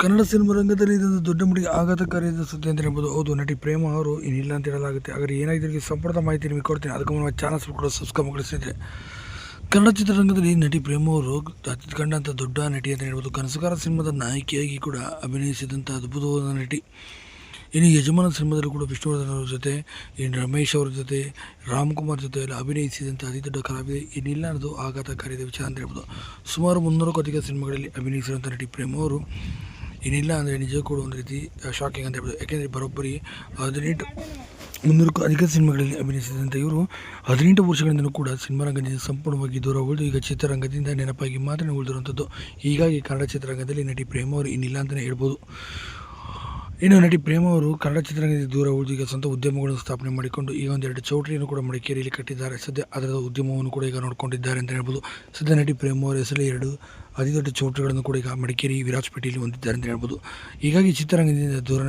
Kannada cinema ರಂಗದಲ್ಲಿ ಇದೊಂದು ದೊಡ್ಡ ಮಟ್ಟಿಗೆ ಆಘಾತಕಾರಿಯಾದ ಸುದ್ದಿ ಅಂತ ಹೇಳ್ಬೋದು ಹೌದು, ನಟಿ ಪ್ರೇಮ ಅವರು ಏನಿಲ್ಲ ಅಂತ ಹೇಳಲಾಗುತ್ತೆ. ಆದರೆ ಏನಾಗಿದೆ ಇದಕ್ಕೆ ಸಂಪೂರ್ಣ ಮಾಹಿತಿ ನಿಮಗೆ ಕೊಡ್ತೀನಿ. ಅದಕ್ಕೆ ಮುನ್ನ ಚಾನಲ್ಸ್ ಕೂಡ ಸಬ್ಸ್ಕ್ರೈಬ್ ಮಾಡಿಸಿದ್ರೆ ಕನ್ನಡ ಚಿತ್ರರಂಗದಲ್ಲಿ ನಟಿ ಪ್ರೇಮ ಅವರು ಕಂಡಂಥ ದೊಡ್ಡ ನಟಿ ಅಂತ ಹೇಳ್ಬೋದು. ಕನಸುಗಾರ ಸಿನಿಮಾದ ನಾಯಕಿಯಾಗಿ ಕೂಡ ಅಭಿನಯಿಸಿದಂಥ ಅದ್ಭುತವಾದ ನಟಿ. ಇನ್ನು ಯಜಮಾನ ಸಿನಿಮಾದಲ್ಲಿ ಕೂಡ ವಿಷ್ಣುವರ್ಧನ್ ಅವ್ರ ಜೊತೆ, ಇನ್ನು ರಮೇಶ್ ಅವರ ಜೊತೆ, ರಾಮ್ಕುಮಾರ್ ಜೊತೆ ಎಲ್ಲ ಅಭಿನಯಿಸಿದಂಥ ಅತಿ ದೊಡ್ಡ ಕಲಾವಿದೆ. ಏನಿಲ್ಲ ಅನ್ನೋದು ಆಘಾತಕಾರಿಯಾದ ವಿಚಾರ ಅಂತ ಹೇಳ್ಬೋದು. ಸುಮಾರು ಮುನ್ನೂರಕ್ಕೂ ಅಧಿಕ ಸಿನಿಮಾಗಳಲ್ಲಿ ಅಭಿನಯಿಸಿರುವಂಥ ನಟಿ ಪ್ರೇಮ ಅವರು ಏನಿಲ್ಲ ಅಂದರೆ ನಿಜ ಕೂಡ ಒಂದು ರೀತಿ ಶಾಕಿಂಗ್ ಅಂತ ಹೇಳ್ಬೋದು. ಯಾಕೆಂದರೆ ಬರೋಬ್ಬರಿ ಹದಿನೆಂಟು, ಮುನ್ನೂರಕ್ಕೂ ಅಧಿಕ ಸಿನಿಮಾಗಳಲ್ಲಿ ಅಭಿನಯಿಸಿದಂಥ ಇವರು ಹದಿನೆಂಟು ವರ್ಷಗಳಿಂದಲೂ ಕೂಡ ಸಿನಿಮಾ ರಂಗದಿಂದ ಸಂಪೂರ್ಣವಾಗಿ ದೂರ ಉಳಿದು ಈಗ ಚಿತ್ರರಂಗದಿಂದ ನೆನಪಾಗಿ ಮಾತ್ರ ಉಳಿದಿರುವಂಥದ್ದು ಹೀಗಾಗಿ ಕನ್ನಡ ಚಿತ್ರರಂಗದಲ್ಲಿ ನಟಿ ಪ್ರೇಮ ಅವರು ಇನ್ನಿಲ್ಲ ಅಂತಲೇ ಹೇಳ್ಬೋದು. ಇನ್ನು ನಟಿ ಪ್ರೇಮ ಅವರು ಕನ್ನಡ ಚಿತ್ರರಂಗದಿಂದ ದೂರ ಉಳಿದಿಗೆ ಸ್ವಂತ ಉದ್ಯಮಗಳನ್ನು ಸ್ಥಾಪನೆ ಮಾಡಿಕೊಂಡು ಈಗ ಒಂದೆರಡು ಚೌಟ್ರಿಯನ್ನು ಕೂಡ ಮಡಿಕೇರಿಯಲ್ಲಿ ಕಟ್ಟಿದ್ದಾರೆ. ಸದ್ಯ ಅದರ ಉದ್ಯಮವನ್ನು ಕೂಡ ಈಗ ನೋಡಿಕೊಂಡಿದ್ದಾರೆ ಅಂತ ಹೇಳ್ಬೋದು. ಸದ್ಯ ನಟಿ ಪ್ರೇಮ ಅವರ ಹೆಸರಲ್ಲಿ ಎರಡು ಅತಿ ದೊಡ್ಡ ಚೌಟ್ರಿಗಳನ್ನು ಕೂಡ ಈಗ ಮಡಿಕೇರಿ ವಿರಾಜಪೇಟೆಯಲ್ಲಿ ಹೊಂದಿದ್ದಾರೆ ಅಂತ ಹೇಳ್ಬೋದು. ಹೀಗಾಗಿ ಚಿತ್ರರಂಗದಿಂದ ದೂರ